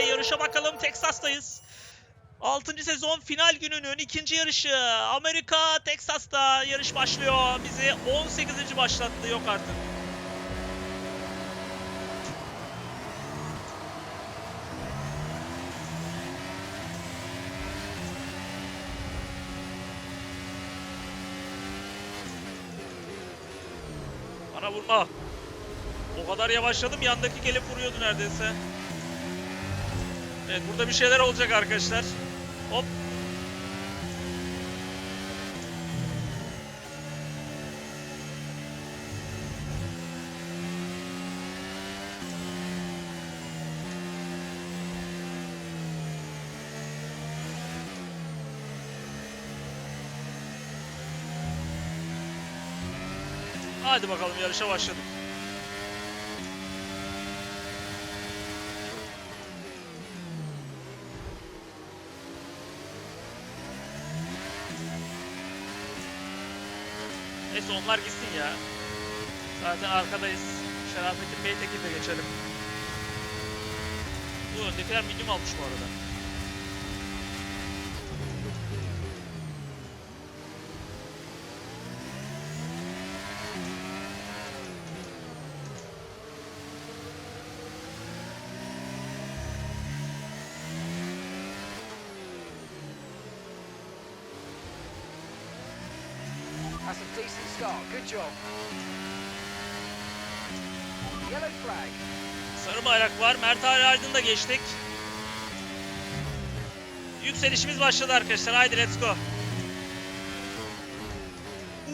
yarışa bakalım. Texas'tayız. 6. sezon final gününün ikinci yarışı. Amerika, Texas'ta yarış başlıyor. Bizi 18. başlattı. Yok artık. Bana vurma. O kadar yavaşladım yandaki gelip vuruyordu neredeyse. Evet burada bir şeyler olacak arkadaşlar. Hop. Hadi bakalım yarışa başladık. Neyse onlar gitsin ya. Zaten arkadayız. Şerafettin Beytekin de geçelim. Bu öndekiler medium almış bu arada. Start. Good job. Yellow flag. Sarı bayrak var. Mert Ali Aydın da geçtik. Yükselişimiz başladı arkadaşlar. Haydi let's go.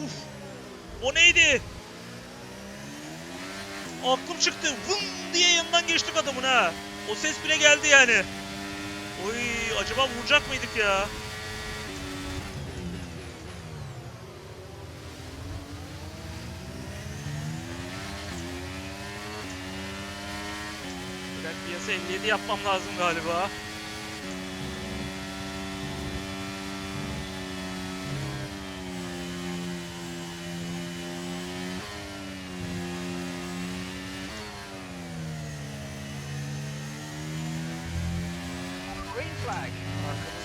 Uf. O neydi? Aklım çıktı. Vın diye yanından geçtik adamın ha. O ses bile geldi yani. Oy acaba vuracak mıydık ya? Piyasa 57 yapmam lazım galiba.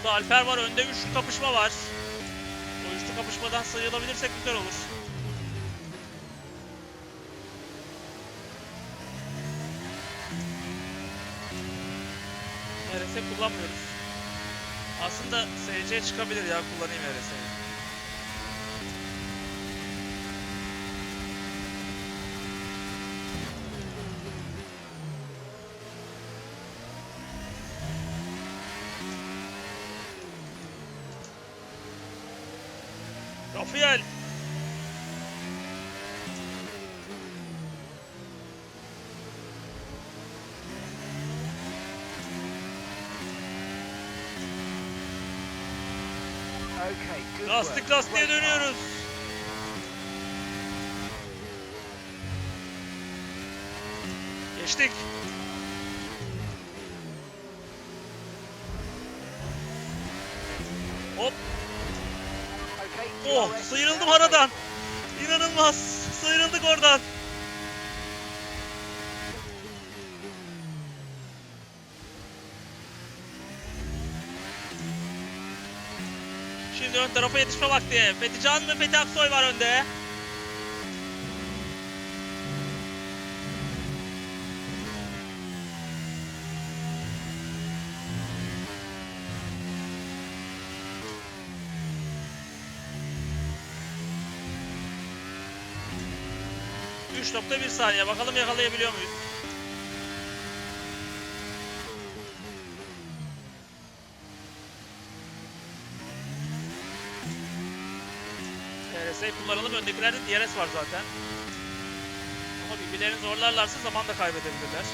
Arkamızda Alper var. Önde üçlü kapışma var. O üçlü kapışmadan sayılabilirsek güzel olur. RS kullanmıyoruz. Aslında SC çıkabilir ya kullanayım RS'yi. Rafael. Okay, Great dönüyoruz. Geçtik. Hop. Oh sıyrıldım aradan. İnanılmaz. Sıyrıldık oradan. Ön tarafa yetişme vakti. Fethi Can ve Fethi Aksoy var önde. Üç nokta bir saniye. Bakalım yakalayabiliyor muyuz? Kullanalım. Öndekilerde DRS var zaten. Ama birbirlerini zorlarlarsa zaman da kaybedebilirler.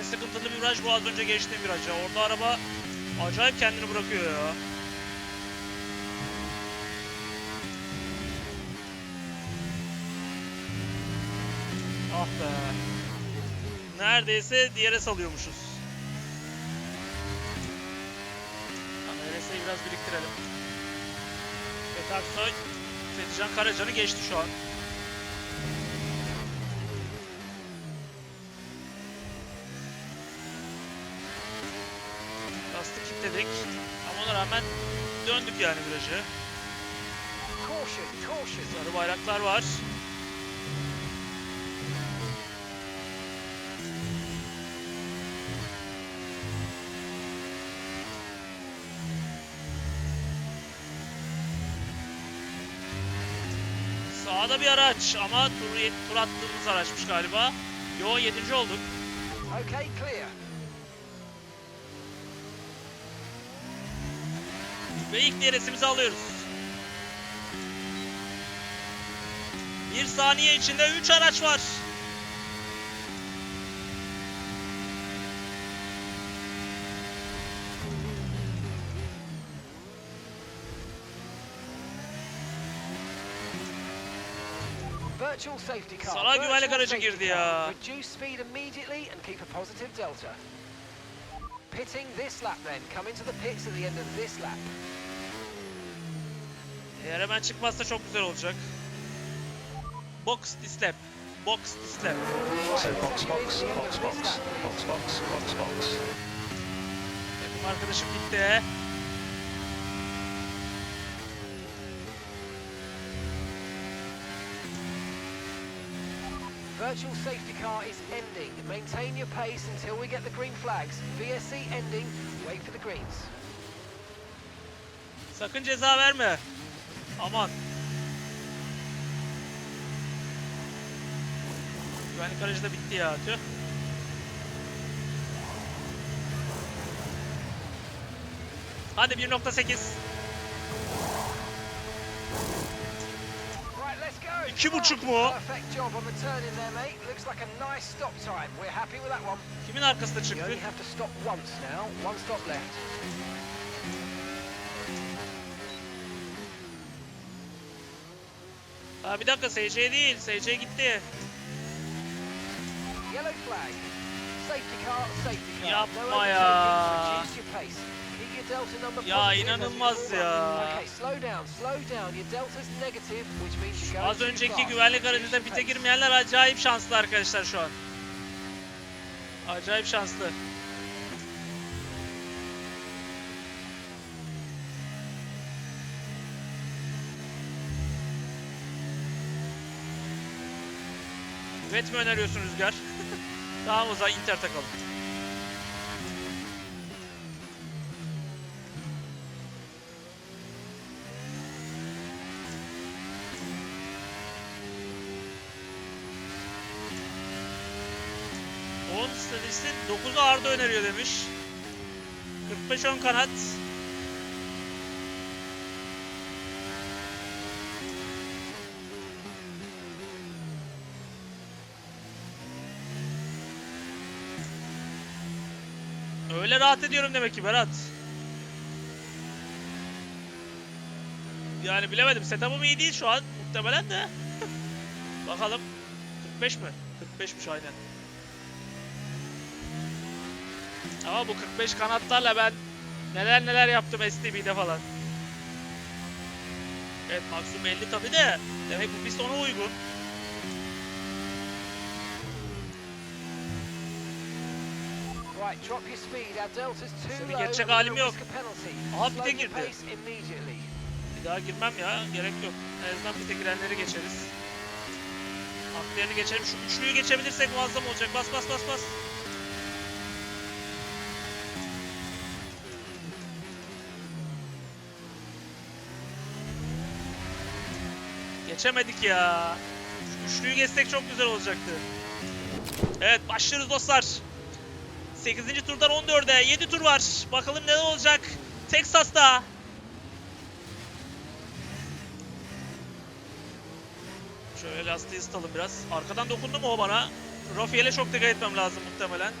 en sıkıntılı viraj bu az önce geçtiğim viraj ya. Orada araba acayip kendini bırakıyor ya. Ah be. Neredeyse diğere salıyormuşuz. Tamam RS'yi biraz biriktirelim. Petak Soy, Fethican Karaca'nı geçti şu an. Yani virajı. Sarı bayraklar var. Sağda bir araç ama tur, tur attığımız araçmış galiba. Yo 7. olduk. Okay, clear. Ve ilk DRS'imizi alıyoruz. Bir saniye içinde 3 araç var. Sana güvenlik aracı girdi ya. Reduce speed immediately and keep a positive delta. Pitting this lap then. Come into the pits at the end of this lap. Eğer hemen çıkmazsa çok güzel olacak. Box this lap. Box this lap. So box, box, box, box, box, box, box, box. Benim arkadaşım gitti. Virtual safety car is ending. Maintain your pace until we get the green flags. VSC ending. Wait for the greens. Sakın ceza verme. Aman. Güvenlik aracı da bitti ya tüh. Hadi 1.8. Right, let's go. İki buçuk mu? Perfect job on Ha bir dakika SC değil. SC gitti. Yellow flag. Safety car, safety car. Yapma ya. Ya inanılmaz ya. Az önceki güvenlik aracında pite girmeyenler acayip şanslı arkadaşlar şu an. Acayip şanslı. Evet mi öneriyorsun Rüzgar? o zaman Inter takalım. On statisti 9 Arda öneriyor demiş. 45 ön kanat. Öyle rahat ediyorum demek ki Berat. Yani bilemedim. Setup'ım iyi değil şu an. Muhtemelen de. Bakalım. 45 mi? 45'miş aynen. Ama bu 45 kanatlarla ben neler neler yaptım STB'de falan. Evet maksimum 50 tabi de. Demek bu pist ona uygun. Seni geçecek halim yok. Aha, pite your girdi. Bir daha girmem ya. Gerek yok. En azından pite girenleri geçeriz. Atlayanı geçelim. Şu üçlüyü geçebilirsek muazzam olacak. Bas bas bas bas. Geçemedik ya. Şu üçlüyü geçsek çok güzel olacaktı. Evet başlıyoruz dostlar. 8. turdan 14'e 7 tur var. Bakalım neler olacak. Texas'ta. Şöyle lastiği ısıtalım biraz. Arkadan dokundu mu o bana? Rafael'e çok dikkat etmem lazım muhtemelen.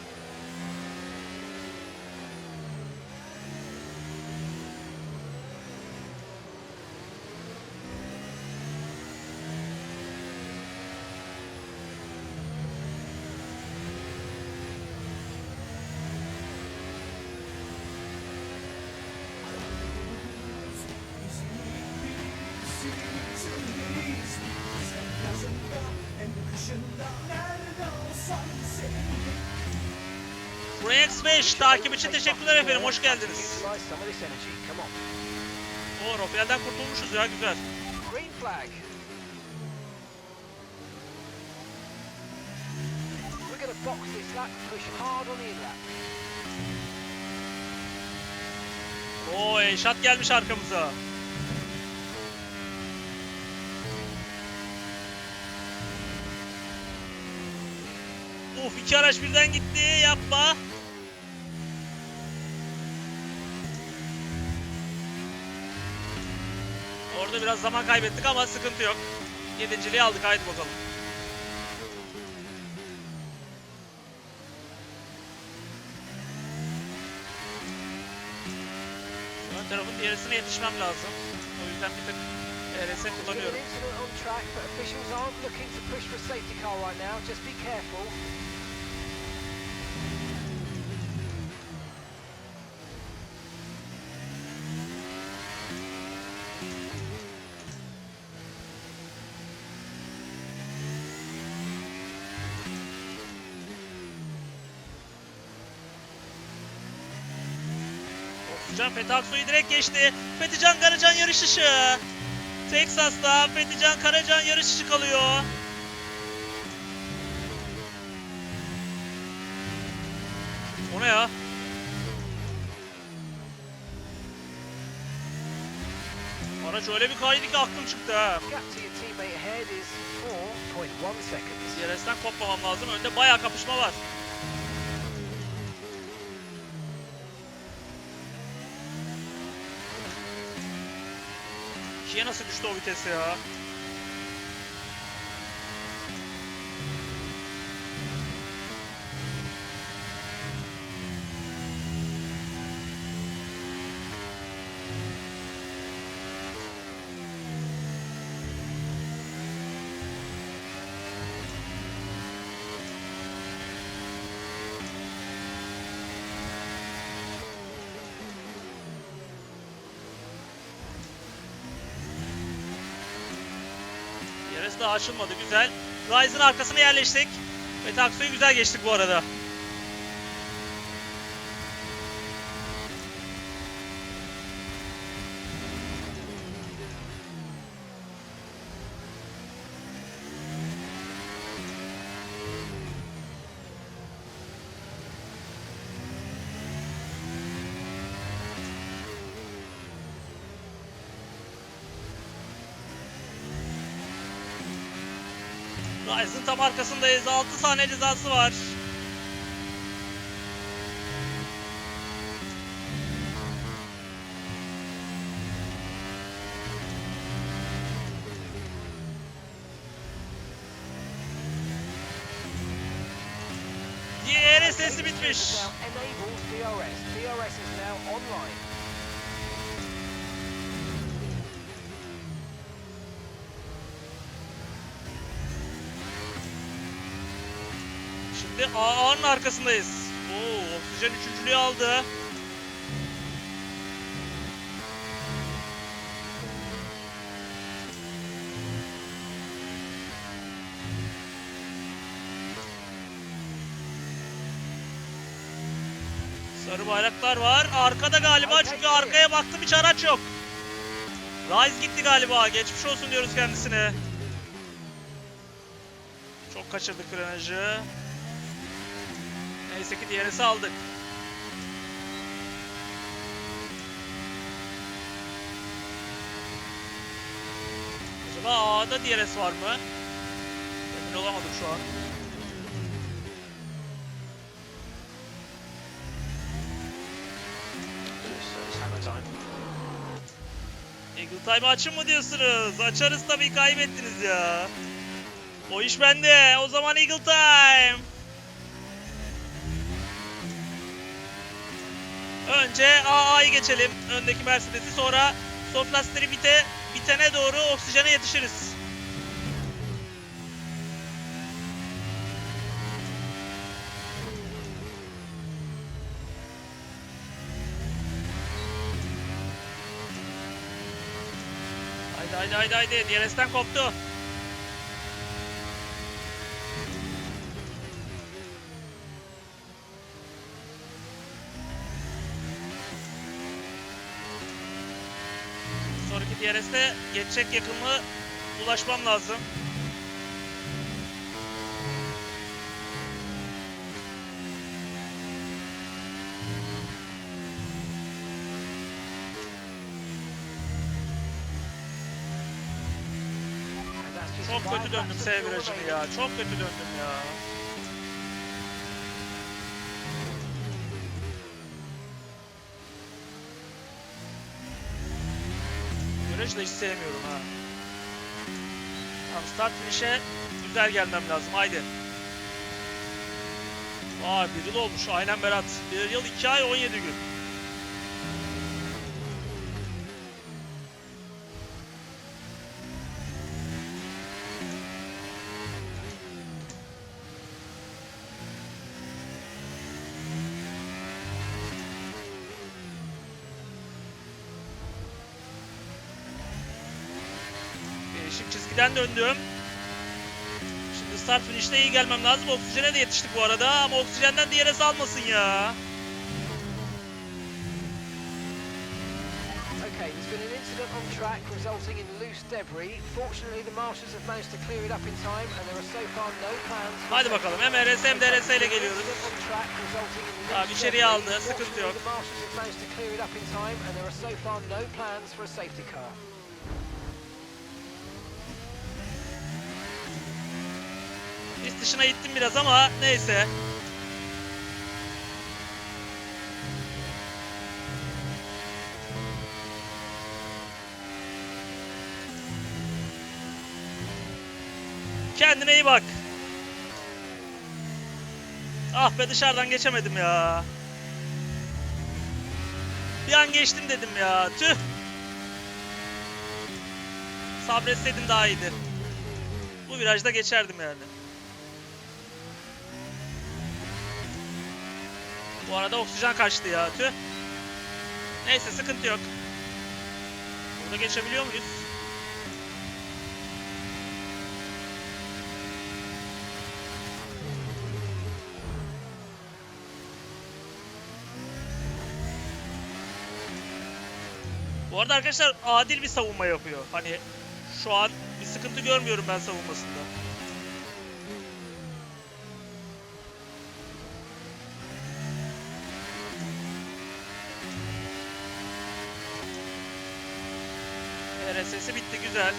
RX5 takip için teşekkürler efendim. Hoş geldiniz. Of. O Rafael'den kurtulmuşuz ya güzel. Oo Eşat gelmiş arkamıza. Uf iki araç birden gitti yapma. Orada biraz zaman kaybettik ama sıkıntı yok. Yedinciliği aldık haydi bakalım. Ön tarafın diğerisine yetişmem lazım. O yüzden bir tık RS been an kullanıyorum. Can Fethi direkt geçti. Fethican Karacan yarış dışı. Texas'ta Fethican Karacan yarış dışı kalıyor. O ne ya? Araç öyle bir kaydı ki aklım çıktı ha. Gap to your teammate ahead is 4.1 seconds. DRS'den kopmamam lazım. Önde bayağı kapışma var. İkiye nasıl düştü o vites ya? DRS daha açılmadı. Güzel. Ryzen arkasına yerleştik. Ve Takso'yu güzel geçtik bu arada. Ryzen tam arkasındayız. 6 saniye cezası var. Sesi bitmiş. DRS. DRS is now online. Şimdi AA'nın arkasındayız. Oo, oksijen üçüncülüğü aldı. Sarı bayraklar var. Arkada galiba çünkü arkaya baktım hiç araç yok. Rise gitti galiba. Geçmiş olsun diyoruz kendisine. Çok kaçırdık frenajı. Neyse ki DRS'i aldık. Acaba A'da DRS var mı? Emin olamadım şu an. Eagle Time açın mı diyorsunuz? Açarız tabii kaybettiniz ya. O iş bende. O zaman Eagle Time. Önce AA'yı geçelim. Öndeki Mercedes'i sonra soft lastikleri bite, bitene doğru oksijene yetişiriz. Haydi haydi haydi haydi. DRS'ten koptu. DRS'de geçecek yakınlığı ulaşmam lazım. Çok kötü döndüm S virajını ya. Çok kötü döndüm ya. Virajı da hiç sevmiyorum ha. Tamam start finish'e güzel gelmem lazım. Haydi. Aa bir yıl olmuş. Aynen Berat. Bir yıl 2 ay 17 gün. Çizgiden döndüm. Şimdi start finish'te iyi gelmem lazım. Oksijene de yetiştik bu arada ama oksijenden DRS almasın ya. Okay, there's been an incident on track resulting in loose debris. Fortunately, the marshals have managed to clear it up in time, and there are so far no plans. Hadi bakalım hem RS hem DRS ile geliyoruz. Loose içeriye aldı, sıkıntı yok. The marshals have managed to clear it up in time, and there are so far no plans for a safety car. Pist dışına gittim biraz ama neyse. Kendine iyi bak. Ah be dışarıdan geçemedim ya. Bir an geçtim dedim ya. Tüh. Sabretseydim daha iyiydi. Bu virajda geçerdim yani. Bu arada oksijen kaçtı ya. Tüh. Neyse sıkıntı yok. Burada geçebiliyor muyuz? Bu arada arkadaşlar adil bir savunma yapıyor. Hani şu an bir sıkıntı görmüyorum ben savunmasında. RSS'i bitti güzel.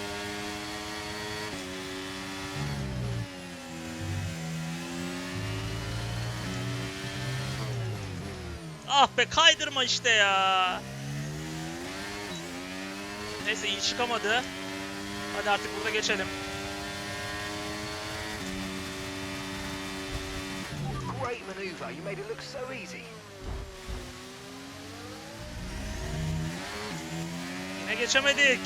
Ah be kaydırma işte ya. Neyse iyi çıkamadı. Hadi artık burada geçelim. Great maneuver. You made it look so easy. Geçemedik.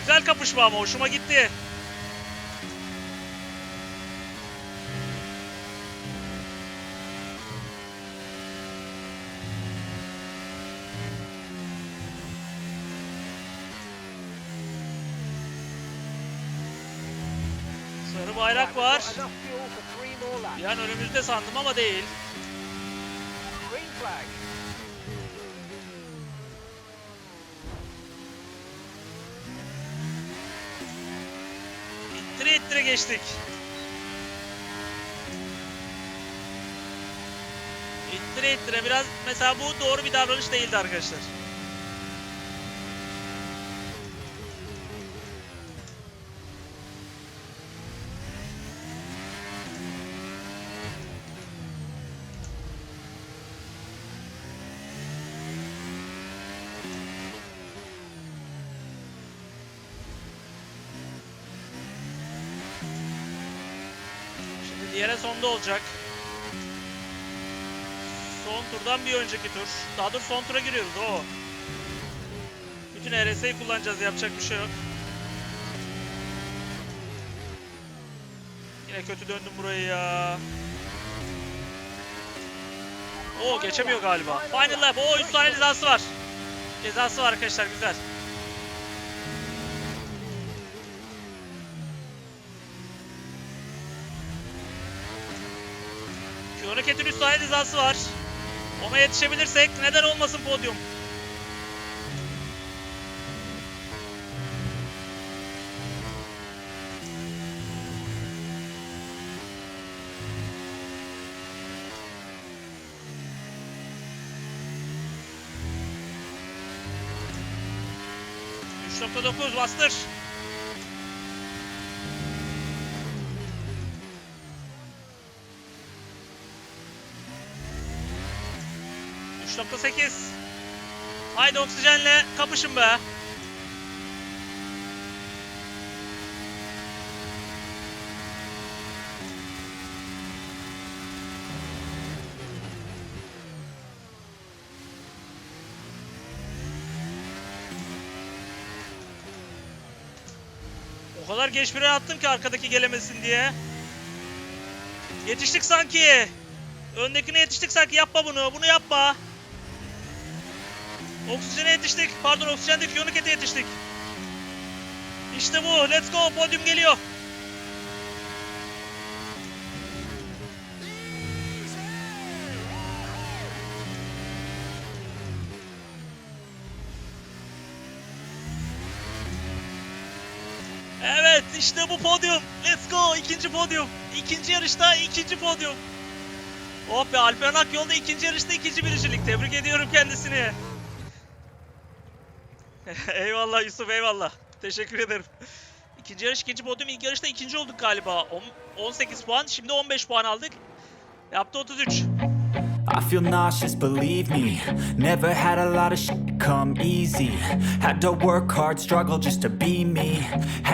Güzel kapışma ama hoşuma gitti. Sarı bayrak var. Bir an önümüzde sandım ama değil. Geçtik. İttire ittire biraz mesela bu doğru bir davranış değildi arkadaşlar. Diğere sonda olacak. Son turdan bir önceki tur. Daha dur son tura giriyoruz o. Bütün RS'yi kullanacağız yapacak bir şey yok. Yine kötü döndüm burayı ya. Oo geçemiyor galiba. Final lap. Oo 3 tane cezası var. Cezası var arkadaşlar güzel. Yoneket'in üst sahaya cezası var. Ona yetişebilirsek neden olmasın podyum. Üç bastır. 3.8 Haydi oksijenle kapışın be. O kadar geç bir attım ki arkadaki gelemesin diye. Yetiştik sanki. Öndekine yetiştik sanki yapma bunu. Bunu yapma. Oksijene yetiştik. Pardon oksijendeki yonik ete yetiştik. İşte bu. Let's go. Podyum geliyor. Evet işte bu podyum. Let's go. ikinci podyum. İkinci yarışta ikinci podyum. Oh be Alperen Akyol'da ikinci yarışta ikinci birincilik. Tebrik ediyorum kendisini. eyvallah Yusuf eyvallah. Teşekkür ederim. İkinci yarış ikinci podyum. İlk yarışta ikinci olduk galiba. On- 18 puan. Şimdi 15 puan aldık. Yaptı 33. I feel nauseous, believe me. Never had a lot of shit come easy. Had to work hard, struggle just to be me.